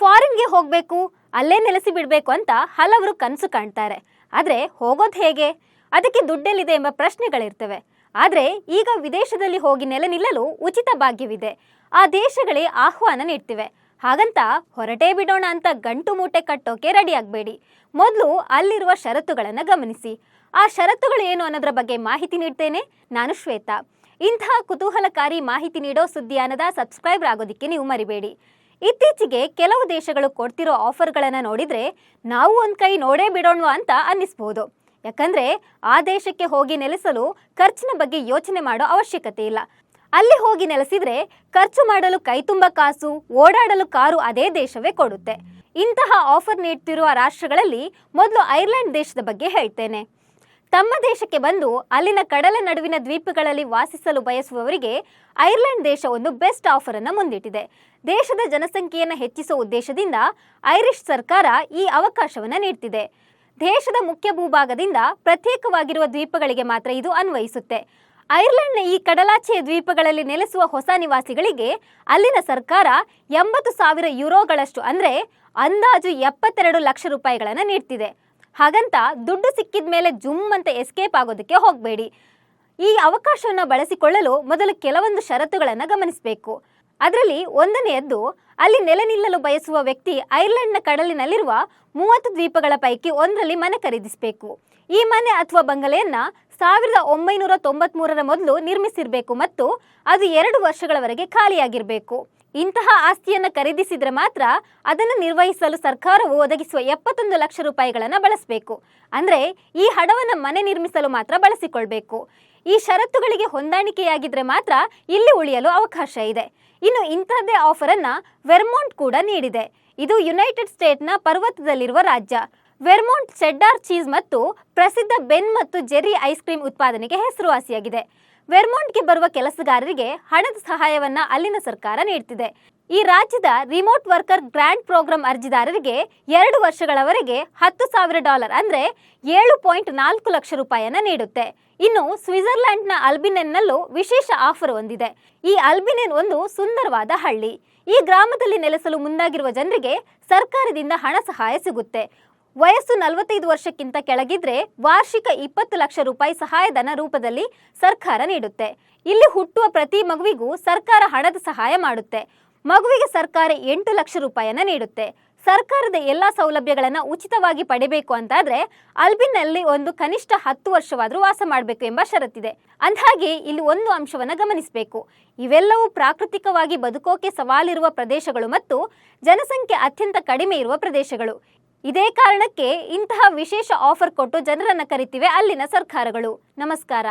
ಫಾರಿನ್ಗೆ ಹೋಗಬೇಕು, ಅಲ್ಲೇ ನೆಲೆಸಿ ಬಿಡಬೇಕು ಅಂತ ಹಲವರು ಕನಸು ಕಾಣ್ತಾರೆ. ಆದರೆ ಹೋಗೋದು ಹೇಗೆ? ಅದಕ್ಕೆ ದುಡ್ಡೆಲ್ಲಿದೆ ಎಂಬ ಪ್ರಶ್ನೆಗಳಿರ್ತವೆ. ಆದರೆ ಈಗ ವಿದೇಶದಲ್ಲಿ ಹೋಗಿ ನೆಲೆ ನಿಲ್ಲಲು ಉಚಿತ ಭಾಗ್ಯವಿದೆ. ಆ ದೇಶಗಳೇ ಆಹ್ವಾನ ನೀಡ್ತಿವೆ. ಹಾಗಂತ ಹೊರಟೇ ಬಿಡೋಣ ಅಂತ ಗಂಟು ಮೂಟೆ ಕಟ್ಟೋಕೆ ರೆಡಿ ಆಗಬೇಡಿ. ಮೊದಲು ಅಲ್ಲಿರುವ ಷರತ್ತುಗಳನ್ನು ಗಮನಿಸಿ. ಆ ಷರತ್ತುಗಳು ಏನು ಅನ್ನೋದ್ರ ಬಗ್ಗೆ ಮಾಹಿತಿ ನೀಡ್ತೇನೆ. ನಾನು ಶ್ವೇತಾ. ಇಂತಹ ಕುತೂಹಲಕಾರಿ ಮಾಹಿತಿ ನೀಡೋ ಸುದ್ದಿಯಾನದ ಸಬ್ಸ್ಕ್ರೈಬರ್ ಆಗೋದಿಕ್ಕೆ ನೀವು ಮರಿಬೇಡಿ. ಇತ್ತೀಚೆಗೆ ಕೆಲವು ದೇಶಗಳು ಕೊಡ್ತಿರೋ ಆಫರ್ಗಳನ್ನು ನೋಡಿದರೆ ನಾವು ಒಂದು ಕೈ ನೋಡೇ ಬಿಡೋಣ ಅಂತ ಅನ್ನಿಸ್ಬೋದು. ಯಾಕಂದರೆ ಆ ದೇಶಕ್ಕೆ ಹೋಗಿ ನೆಲೆಸಲು ಖರ್ಚಿನ ಬಗ್ಗೆ ಯೋಚನೆ ಮಾಡೋ ಅವಶ್ಯಕತೆ ಇಲ್ಲ. ಅಲ್ಲಿ ಹೋಗಿ ನೆಲೆಸಿದರೆ ಖರ್ಚು ಮಾಡಲು ಕೈ ತುಂಬ ಕಾಸು, ಓಡಾಡಲು ಕಾರು ಅದೇ ದೇಶವೇ ಕೊಡುತ್ತೆ. ಇಂತಹ ಆಫರ್ ನೀಡ್ತಿರುವ ರಾಷ್ಟ್ರಗಳಲ್ಲಿ ಮೊದಲು ಐರ್ಲೆಂಡ್ ದೇಶದ ಬಗ್ಗೆ ಹೇಳ್ತೇನೆ. ತಮ್ಮ ದೇಶಕ್ಕೆ ಬಂದು ಅಲ್ಲಿನ ಕಡಲ ನಡುವಿನ ದ್ವೀಪಗಳಲ್ಲಿ ವಾಸಿಸಲು ಬಯಸುವವರಿಗೆ ಐರ್ಲೆಂಡ್ ದೇಶ ಒಂದು ಬೆಸ್ಟ್ ಆಫರ್ ಅನ್ನು ಮುಂದಿಟ್ಟಿದೆ. ದೇಶದ ಜನಸಂಖ್ಯೆಯನ್ನು ಹೆಚ್ಚಿಸುವ ಉದ್ದೇಶದಿಂದ ಐರಿಷ್ ಸರ್ಕಾರ ಈ ಅವಕಾಶವನ್ನು ನೀಡ್ತಿದೆ. ದೇಶದ ಮುಖ್ಯ ಭೂಭಾಗದಿಂದ ಪ್ರತ್ಯೇಕವಾಗಿರುವ ದ್ವೀಪಗಳಿಗೆ ಮಾತ್ರ ಇದು ಅನ್ವಯಿಸುತ್ತೆ. ಐರ್ಲೆಂಡ್ನ ಈ ಕಡಲಾಚೆಯ ದ್ವೀಪಗಳಲ್ಲಿ ನೆಲೆಸುವ ಹೊಸ ನಿವಾಸಿಗಳಿಗೆ ಅಲ್ಲಿನ ಸರ್ಕಾರ ಎಂಬತ್ತು ಸಾವಿರ ಯುರೋಗಳಷ್ಟು ಅಂದರೆ ಅಂದಾಜು ಎಪ್ಪತ್ತೆರಡು ಲಕ್ಷ ರೂಪಾಯಿಗಳನ್ನು ನೀಡ್ತಿದೆ. ಹಾಗಂತ ದುಡ್ಡು ಸಿಕ್ಕಿದ ಮೇಲೆ ಜುಮ್ ಅಂತ ಎಸ್ಕೇಪ್ ಆಗೋದಕ್ಕೆ ಹೋಗಬೇಡಿ. ಈ ಅವಕಾಶವನ್ನು ಬಳಸಿಕೊಳ್ಳಲು ಮೊದಲು ಕೆಲವೊಂದು ಷರತ್ತುಗಳನ್ನು ಗಮನಿಸಬೇಕು. ಅದರಲ್ಲಿ ಒಂದನೆಯದ್ದು, ಅಲ್ಲಿ ನೆಲೆ ನಿಲ್ಲಲು ಬಯಸುವ ವ್ಯಕ್ತಿ ಐರ್ಲೆಂಡ್ನ ಕಡಲಿನಲ್ಲಿರುವ ಮೂವತ್ತು ದ್ವೀಪಗಳ ಪೈಕಿ ಒಂದರಲ್ಲಿ ಮನೆ ಖರೀದಿಸಬೇಕು. ಈ ಮನೆ ಅಥವಾ ಬಂಗಲೆಯನ್ನ ಸಾವಿರದ ಒಂಬೈನೂರ ತೊಂಬತ್ಮೂರರ ಮೊದಲು ನಿರ್ಮಿಸಿರಬೇಕು ಮತ್ತು ಅದು ಎರಡು ವರ್ಷಗಳವರೆಗೆ ಖಾಲಿಯಾಗಿರಬೇಕು. ಇಂತಹ ಆಸ್ತಿಯನ್ನು ಖರೀದಿಸಿದ್ರೆ ಮಾತ್ರ ಅದನ್ನು ನಿರ್ವಹಿಸಲು ಸರ್ಕಾರವು ಒದಗಿಸುವ ಎಪ್ಪತ್ತೊಂದು ಲಕ್ಷ ರೂಪಾಯಿಗಳನ್ನು ಬಳಸಬೇಕು. ಅಂದರೆ ಈ ಹಣವನ್ನು ಮನೆ ನಿರ್ಮಿಸಲು ಮಾತ್ರ ಬಳಸಿಕೊಳ್ಬೇಕು. ಈ ಷರತ್ತುಗಳಿಗೆ ಹೊಂದಾಣಿಕೆಯಾಗಿದ್ರೆ ಮಾತ್ರ ಇಲ್ಲಿ ಉಳಿಯಲು ಅವಕಾಶ ಇದೆ. ಇನ್ನು ಇಂಥದ್ದೇ ಆಫರ್ ಅನ್ನ ವೆರ್ಮೌಂಟ್ ಕೂಡ ನೀಡಿದೆ. ಇದು ಯುನೈಟೆಡ್ ಸ್ಟೇಟ್ನ ಪರ್ವತದಲ್ಲಿರುವ ರಾಜ್ಯ. ವೆರ್ಮೋಂಟ್, ಚೆಡ್ಡಾರ್ ಚೀಸ್ ಮತ್ತು ಪ್ರಸಿದ್ಧ ಬೆನ್ ಮತ್ತು ಜೆರ್ರಿ ಐಸ್ ಕ್ರೀಮ್ ಉತ್ಪಾದನೆಗೆ ಹೆಸರುವಾಸಿಯಾಗಿದೆ. ವೆರ್ಮೌಂಟ್ಗೆ ಬರುವ ಕೆಲಸಗಾರರಿಗೆ ಹಣದ ಸಹಾಯವನ್ನ ಅಲ್ಲಿನ ಸರ್ಕಾರ ನೀಡ್ತಿದೆ. ಈ ರಾಜ್ಯದ ರಿಮೋಟ್ ವರ್ಕರ್ ಗ್ರ್ಯಾಂಡ್ ಪ್ರೋಗ್ರಾಂ ಅರ್ಜಿದಾರರಿಗೆ ಎರಡು ವರ್ಷಗಳವರೆಗೆ ಹತ್ತು ಸಾವಿರ ಡಾಲರ್ ಅಂದ್ರೆ ಏಳು ಪಾಯಿಂಟ್ ನಾಲ್ಕು ಲಕ್ಷ ರೂಪಾಯಿಯನ್ನ ನೀಡುತ್ತೆ. ಇನ್ನು ಸ್ವಿಟ್ಜರ್ಲೆಂಡ್ನ ಅಲ್ಬಿನೆನ್ನಲ್ಲೂ ವಿಶೇಷ ಆಫರ್ ಹೊಂದಿದೆ ಈ ಅಲ್ಬಿನೆನ್ ಒಂದು ಸುಂದರವಾದ ಹಳ್ಳಿ. ಈ ಗ್ರಾಮದಲ್ಲಿ ನೆಲೆಸಲು ಮುಂದಾಗಿರುವ ಜನರಿಗೆ ಸರ್ಕಾರದಿಂದ ಹಣ ಸಹಾಯ ಸಿಗುತ್ತೆ. ವಯಸ್ಸು ನಲವತ್ತೈದು ವರ್ಷಕ್ಕಿಂತ ಕೆಳಗಿದ್ರೆ ವಾರ್ಷಿಕ ಇಪ್ಪತ್ತು ಲಕ್ಷ ರೂಪಾಯಿ ಸಹಾಯಧನ ರೂಪದಲ್ಲಿ ಸರ್ಕಾರ ನೀಡುತ್ತೆ. ಇಲ್ಲಿ ಹುಟ್ಟುವ ಪ್ರತಿ ಮಗುವಿಗೂ ಸರ್ಕಾರ ಹಣದ ಸಹಾಯ ಮಾಡುತ್ತೆ. ಮಗುವಿಗೆ ಸರ್ಕಾರ ಎಂಟು ಲಕ್ಷ ರೂಪಾಯಿಯನ್ನ ನೀಡುತ್ತೆ. ಸರ್ಕಾರದ ಎಲ್ಲ ಸೌಲಭ್ಯಗಳನ್ನು ಉಚಿತವಾಗಿ ಪಡೆಯಬೇಕು ಅಂತಾದ್ರೆ ಅಲ್ಬಿನ್ನಲ್ಲಿ ಒಂದು ಕನಿಷ್ಠ ಹತ್ತು ವರ್ಷವಾದರೂ ವಾಸ ಮಾಡಬೇಕು ಎಂಬ ಷರತ್ತಿದೆ. ಅಂದ್ಹಾಗೆ ಇಲ್ಲಿ ಒಂದು ಅಂಶವನ್ನು ಗಮನಿಸಬೇಕು. ಇವೆಲ್ಲವೂ ಪ್ರಾಕೃತಿಕವಾಗಿ ಬದುಕೋಕೆ ಸವಾಲಿರುವ ಪ್ರದೇಶಗಳು ಮತ್ತು ಜನಸಂಖ್ಯೆ ಅತ್ಯಂತ ಕಡಿಮೆ ಇರುವ ಪ್ರದೇಶಗಳು. ಇದೇ ಕಾರಣಕ್ಕೆ ಇಂತಹ ವಿಶೇಷ ಆಫರ್ ಕೊಟ್ಟು ಜನರನ್ನ ಕರಿತಿವೆ ಅಲ್ಲಿನ ಸರ್ಕಾರಗಳು. ನಮಸ್ಕಾರ.